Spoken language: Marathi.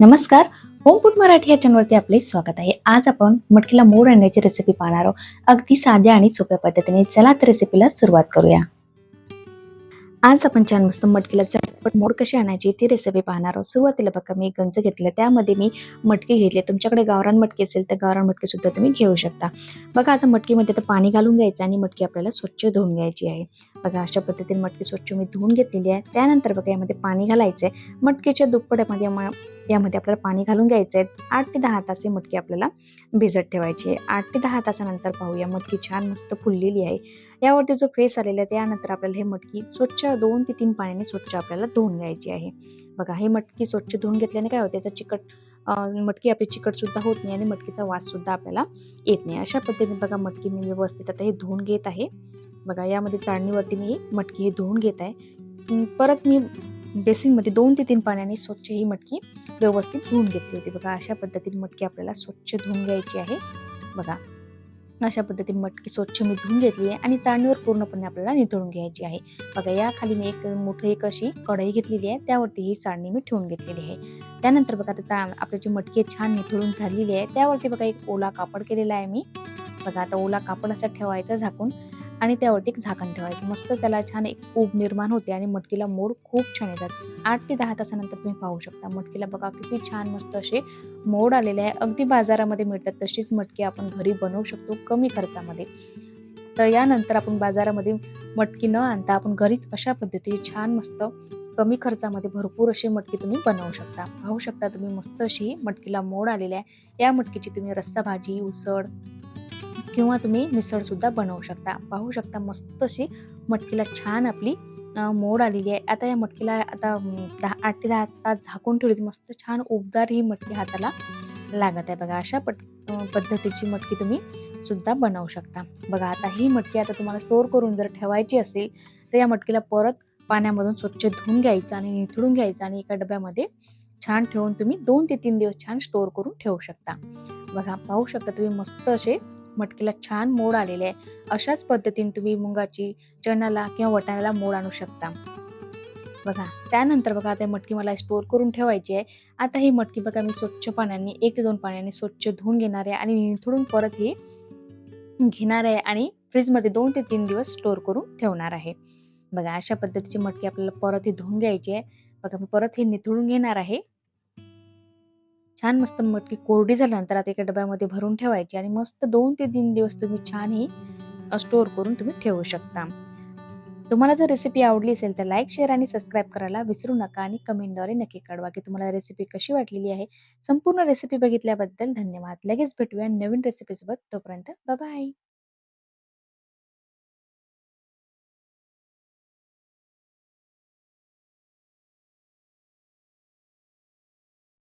नमस्कार. होम मराठी या चॅनलवरती आपले स्वागत आहे. आज आपण मटकीला मोड आणण्याची रेसिपी पाहणार आहोत. अगदी साध्या आणि सोप्या पद्धतीने चला तर रेसिपीला सुरुवात करूया. आज आपण छान मस्त मटकीला चटपट मोड कशी आणायची ती रेसिपी पाहणार आहोत. सुरुवातीला बघा मी गंज घेतलं त्यामध्ये मी मटकी घेतली तुमच्याकडे गावरान मटकी असेल तर गावरान मटकी सुद्धा तुम्ही घेऊ शकता. बघा आता मटकीमध्ये आता पाणी घालून घ्यायचं आणि मटकी आपल्याला स्वच्छ धुवून घ्यायची आहे. बघा अशा पद्धतीने मटकी स्वच्छ मी धुवून घेतलेली आहे. त्यानंतर बघा यामध्ये पाणी घालायचं आहे मटकीच्या दुप्पट्यामध्ये यामध्ये आपल्याला पाणी घालून घ्यायचं आहे आठ ते दहा तास ही मटकी आपल्याला भिजत ठेवायची आहे. आठ ते दहा तासानंतर पाहूया मटकी छान मस्त फुललेली आहे. यावरती जो फेस आलेला आहे त्यानंतर आपल्याला हे मटकी स्वच्छ दोन ते तीन पाण्याने स्वच्छ आपल्याला धुवून घ्यायची आहे. बघा हे मटकी स्वच्छ धुवून घेतल्याने काय होतं त्याचा चिकट मटकी आपली चिकटसुद्धा होत नाही आणि मटकीचा वाससुद्धा आपल्याला येत नाही. अशा पद्धतीने बघा मटकी मी व्यवस्थित आता हे धुवून घेत आहे. बघा यामध्ये चाळणीवरती मी ही मटकी ही धुवून घेत आहे. परत मी बेसिनमध्ये दोन ते तीन पाण्याने स्वच्छ ही मटकी व्यवस्थित धुवून घेतली होती. बघा अशा पद्धतीने मटकी आपल्याला स्वच्छ धुवून घ्यायची आहे. बघा अशा पद्धतीने मटकी स्वच्छ मी धुवून घेतली आहे आणि चाळणीवर पूर्णपणे आपल्याला निथळून घ्यायची आहे. बघा या खाली मी एक मोठी एक अशी कढई घेतलेली आहे. त्यावरती ही चाळणी मी ठेवून घेतलेली आहे. त्यानंतर बघा आता चा आपली जी मटकी छान निथळून झालेली आहे. त्यावरती बघा एक ओला कापड केलेला आहे मी. बघा आता ओला कापड असा ठेवायचा झाकून. आणि त्यावरती एक झाकण ठेवायचं. मस्त त्याला छान एक ऊब निर्माण होते आणि मटकीला मोड खूप छान येतात. आठ ते दहा तासानंतर तुम्ही पाहू शकता. मटकीला बघा किती छान मस्त असे मोड आलेले आहे. अगदी बाजारामध्ये मिळतात. तशीच मटकी आपण घरी बनवू शकतो कमी खर्चामध्ये. तर यानंतर आपण बाजारामध्ये मटकी न आणता आपण घरीच अशा पद्धतीने छान मस्त कमी खर्चामध्ये भरपूर अशी मटकी तुम्ही बनवू शकता. पाहू शकता तुम्ही मस्त अशी मटकीला मोड आलेली आहे. या मटकीची तुम्ही रस्सा भाजी उसळ किंवा तुम्ही मिसळसुद्धा बनवू शकता. पाहू शकता मस्त अशी मटकीला छान आपली मोड आलेली आहे. आता या मटकीला आता दहा आठ ते दहा तास झाकून ठेवली मस्त छान उबदार ही मटकी हाताला लागत आहे. बघा अशा पट पद्धतीची मटकी तुम्ही सुद्धा बनवू शकता. बघा आता ही मटकी आता तुम्हाला स्टोअर करून जर ठेवायची असेल तर या मटकीला परत पाण्यामधून स्वच्छ धुवून घ्यायचं आणि निथळून घ्यायचं आणि एका डब्यामध्ये छान ठेवून तुम्ही दोन ते तीन दिवस छान स्टोअर करून ठेवू शकता. बघा पाहू शकता तुम्ही मस्त असे मटकीला छान मोड आलेले आहे. अशाच पद्धतीने तुम्ही मुगाची चण्याला किंवा वटाण्याला मोड आणू शकता. बघा त्यानंतर बघा आता मटकी मला स्टोअर करून ठेवायची आहे. आता ही मटकी बघा मी स्वच्छ पाण्याने एक ते दोन पाण्याने स्वच्छ धुवून घेणार आहे आणि निथळून परत ही घेणार आहे आणि फ्रीजमध्ये दोन ते तीन दिवस स्टोअर करून ठेवणार आहे. बघा अशा पद्धतीची मटकी आपल्याला परत ही धुवून घ्यायची आहे. बघा मी परत हे निथळून घेणार आहे. छान मस्त मटकी कोरडी झाल्यानंतर आता एका डब्यामध्ये भरून ठेवायची आणि मस्त दोन ते तीन दिवस तुम्ही छान ही स्टोअर करून तुम्ही ठेवू शकता. तुम्हाला जर रेसिपी आवडली असेल तर लाईक शेअर आणि सबस्क्राईब करायला विसरू नका आणि कमेंटद्वारे नक्की कळवा की तुम्हाला रेसिपी कशी वाटलेली आहे. संपूर्ण रेसिपी बघितल्याबद्दल धन्यवाद. लगेच भेटूया नवीन रेसिपीसोबत तोपर्यंत बाय